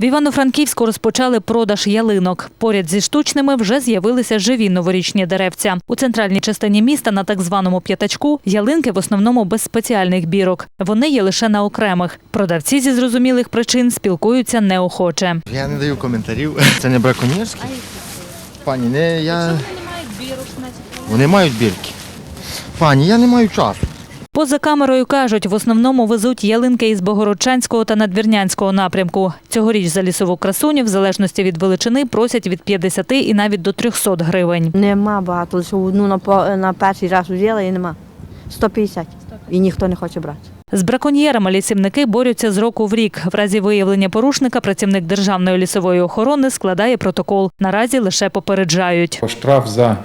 В Івано-Франківську розпочали продаж ялинок. Поряд зі штучними вже з'явилися живі новорічні деревця. У центральній частині міста на так званому п'ятачку ялинки в основному без спеціальних бірок. Вони є лише на окремих. Продавці зі зрозумілих причин спілкуються неохоче. Я не даю коментарів. Це не браконьєрське? Пані, не я. Вони мають бірки. Пані, я не маю часу. Поза камерою кажуть, в основному везуть ялинки із Богородчанського та Надвірнянського напрямку. Цьогоріч за лісову красуню, в залежності від величини, просять від 50 і навіть до 300 гривень. Нема багато, лише одну на, по- на перший раз взяла і нема. 150. І ніхто не хоче брати. З браконьєрами лісівники борються з року в рік. В разі виявлення порушника працівник Державної лісової охорони складає протокол. Наразі лише попереджають. Штраф за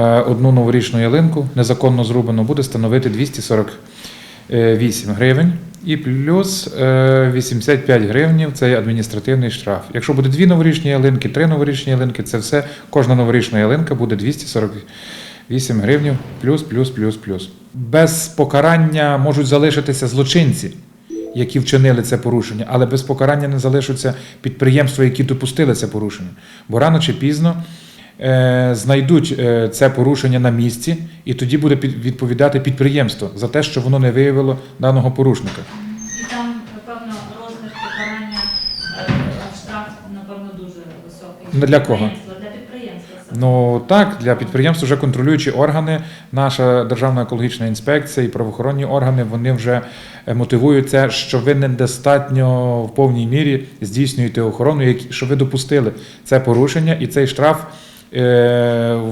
одну новорічну ялинку незаконно зрубану буде становити 248 гривень і плюс е, 85 гривнів це адміністративний штраф. Якщо буде дві новорічні ялинки, три новорічні ялинки, це все кожна новорічна ялинка буде 248 гривнів плюс, плюс, плюс, плюс. Без покарання можуть залишитися злочинці. Які вчинили це порушення, але без покарання не залишаться підприємства, які допустили це порушення. Бо рано чи пізно е, знайдуть е, це порушення на місці, і тоді буде відповідати підприємство за те, що воно не виявило даного порушника. І там, напевно, розмір покарання е, штраф, напевно, дуже високий. Для кого? Для підприємства. саме. Ну так, для підприємств вже контролюючі органи, наша Державна екологічна інспекція і правоохоронні органи вони вже е, мотивують це, що ви недостатньо в повній мірі здійснюєте охорону, що ви допустили це порушення, і цей штраф е,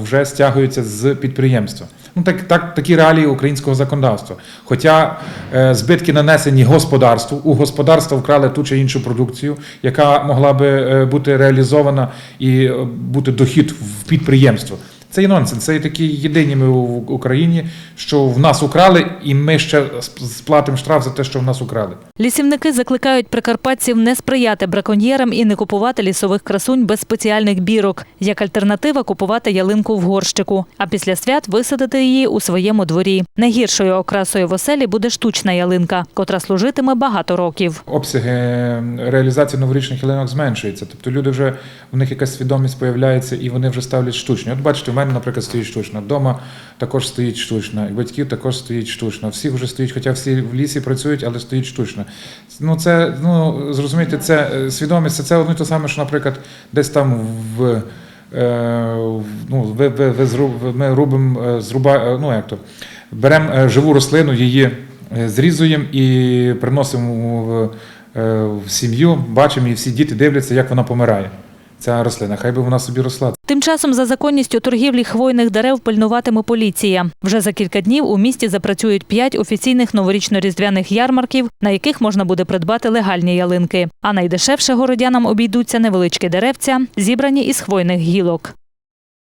вже стягуються з підприємства. Ну так, так такі реалії українського законодавства. Хоча е, збитки нанесені господарству, у господарства вкрали ту чи іншу продукцію, яка могла би е, бути реалізована і е, бути дохід в підприємство. Це є нонсенс. Це є такі єдині ми в Україні, що в нас украли, і ми ще сплатимо штраф за те, що в нас украли. Лісівники закликають прикарпатців не сприяти браконьєрам і не купувати лісових красунь без спеціальних бірок. Як альтернатива купувати ялинку в горщику, а після свят висадити її у своєму дворі. Найгіршою окрасою в оселі буде штучна ялинка, котра служитиме багато років. Обсяги реалізації новорічних ялинок зменшуються. Тобто люди вже в них якась свідомість появляється і вони вже ставлять штучні. От бачите, в мене, наприклад, стоїть штучна. Вдома також стоїть штучна, і батьків також стоїть штучна. Всіх вже стоїть, хоча всі в лісі працюють, але стоїть штучна. Ну це ну зрозумійте, це е, свідомість, це, й те саме, що, наприклад, десь там в. е, Ну, ви, ви, ви ми рубимо, е, зруба, ну як то, беремо живу рослину, її зрізуємо і приносимо в сім'ю, бачимо, і всі діти дивляться, як вона помирає. Ця рослина. Хай би вона собі росла. Тим часом за законністю торгівлі хвойних дерев пильнуватиме поліція. Вже за кілька днів у місті запрацюють п'ять офіційних новорічно-різдвяних ярмарків, на яких можна буде придбати легальні ялинки. А найдешевше городянам обійдуться невеличкі деревця, зібрані із хвойних гілок.